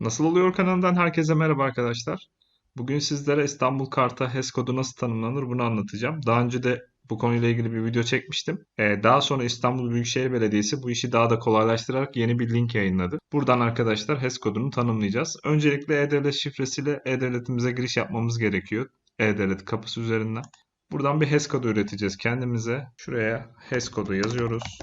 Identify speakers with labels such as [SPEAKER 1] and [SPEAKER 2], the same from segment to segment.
[SPEAKER 1] Nasıl oluyor kanalından herkese merhaba arkadaşlar. Bugün sizlere İstanbul Kart'a HES kodu nasıl tanımlanır bunu anlatacağım. Daha önce de bu konuyla ilgili bir video çekmiştim. Ee, daha sonra İstanbul Büyükşehir Belediyesi bu işi daha da kolaylaştırarak yeni bir link yayınladı. Buradan arkadaşlar HES kodunu tanımlayacağız. Öncelikle E-Devlet şifresiyle E-Devlet'imize giriş yapmamız gerekiyor. E-Devlet kapısı üzerinden. Buradan bir HES kodu üreteceğiz kendimize. Şuraya HES kodu yazıyoruz.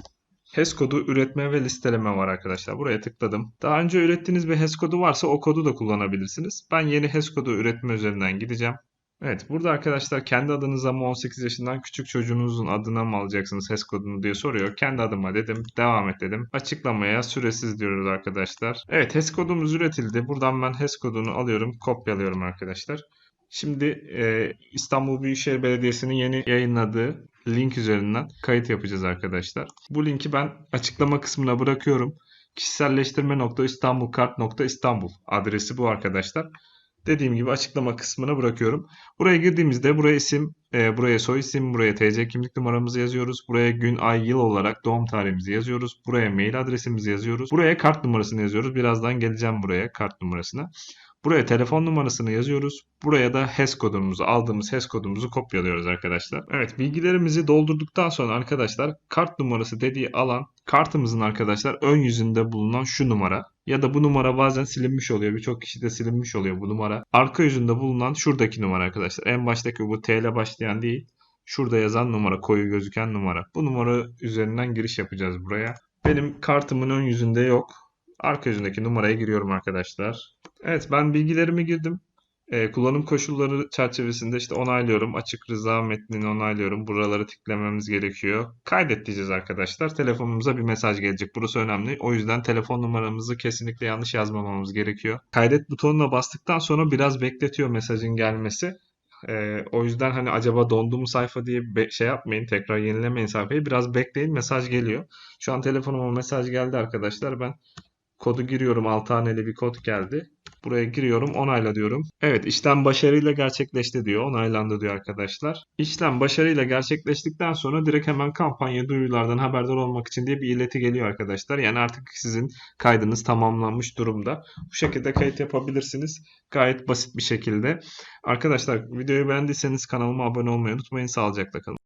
[SPEAKER 1] HES kodu üretme ve listeleme var arkadaşlar. Buraya tıkladım. Daha önce ürettiğiniz bir HES kodu varsa o kodu da kullanabilirsiniz. Ben yeni HES kodu üretme üzerinden gideceğim. Evet burada arkadaşlar kendi adınıza mı 18 yaşından küçük çocuğunuzun adına mı alacaksınız HES kodunu diye soruyor. Kendi adıma dedim. Devam et dedim. Açıklamaya süresiz diyoruz arkadaşlar. Evet HES kodumuz üretildi. Buradan ben HES kodunu alıyorum. Kopyalıyorum arkadaşlar. Şimdi e, İstanbul Büyükşehir Belediyesi'nin yeni yayınladığı link üzerinden kayıt yapacağız arkadaşlar. Bu linki ben açıklama kısmına bırakıyorum. Kişiselleştirme.istanbulkart.istanbul adresi bu arkadaşlar. Dediğim gibi açıklama kısmına bırakıyorum. Buraya girdiğimizde buraya isim, e, buraya soy isim, buraya TC kimlik numaramızı yazıyoruz. Buraya gün, ay, yıl olarak doğum tarihimizi yazıyoruz. Buraya mail adresimizi yazıyoruz. Buraya kart numarasını yazıyoruz. Birazdan geleceğim buraya kart numarasına. Buraya telefon numarasını yazıyoruz. Buraya da HES kodumuzu, aldığımız HES kodumuzu kopyalıyoruz arkadaşlar. Evet, bilgilerimizi doldurduktan sonra arkadaşlar kart numarası dediği alan kartımızın arkadaşlar ön yüzünde bulunan şu numara ya da bu numara bazen silinmiş oluyor. Birçok kişide silinmiş oluyor bu numara. Arka yüzünde bulunan şuradaki numara arkadaşlar. En baştaki bu T ile başlayan değil. Şurada yazan numara, koyu gözüken numara. Bu numara üzerinden giriş yapacağız buraya. Benim kartımın ön yüzünde yok. Arka yüzündeki numaraya giriyorum arkadaşlar. Evet ben bilgilerimi girdim. Ee, kullanım koşulları çerçevesinde işte onaylıyorum. Açık rıza metnini onaylıyorum. Buraları tıklamamız gerekiyor. Kaydet diyeceğiz arkadaşlar. Telefonumuza bir mesaj gelecek. Burası önemli. O yüzden telefon numaramızı kesinlikle yanlış yazmamamız gerekiyor. Kaydet butonuna bastıktan sonra biraz bekletiyor mesajın gelmesi. Ee, o yüzden hani acaba dondu mu sayfa diye şey yapmayın. Tekrar yenilemeyin sayfayı. Biraz bekleyin mesaj geliyor. Şu an telefonuma mesaj geldi arkadaşlar. Ben kodu giriyorum. 6 haneli bir kod geldi. Buraya giriyorum. Onayla diyorum. Evet işlem başarıyla gerçekleşti diyor. Onaylandı diyor arkadaşlar. İşlem başarıyla gerçekleştikten sonra direkt hemen kampanya duyurulardan haberdar olmak için diye bir ileti geliyor arkadaşlar. Yani artık sizin kaydınız tamamlanmış durumda. Bu şekilde kayıt yapabilirsiniz. Gayet basit bir şekilde. Arkadaşlar videoyu beğendiyseniz kanalıma abone olmayı unutmayın. Sağlıcakla kalın.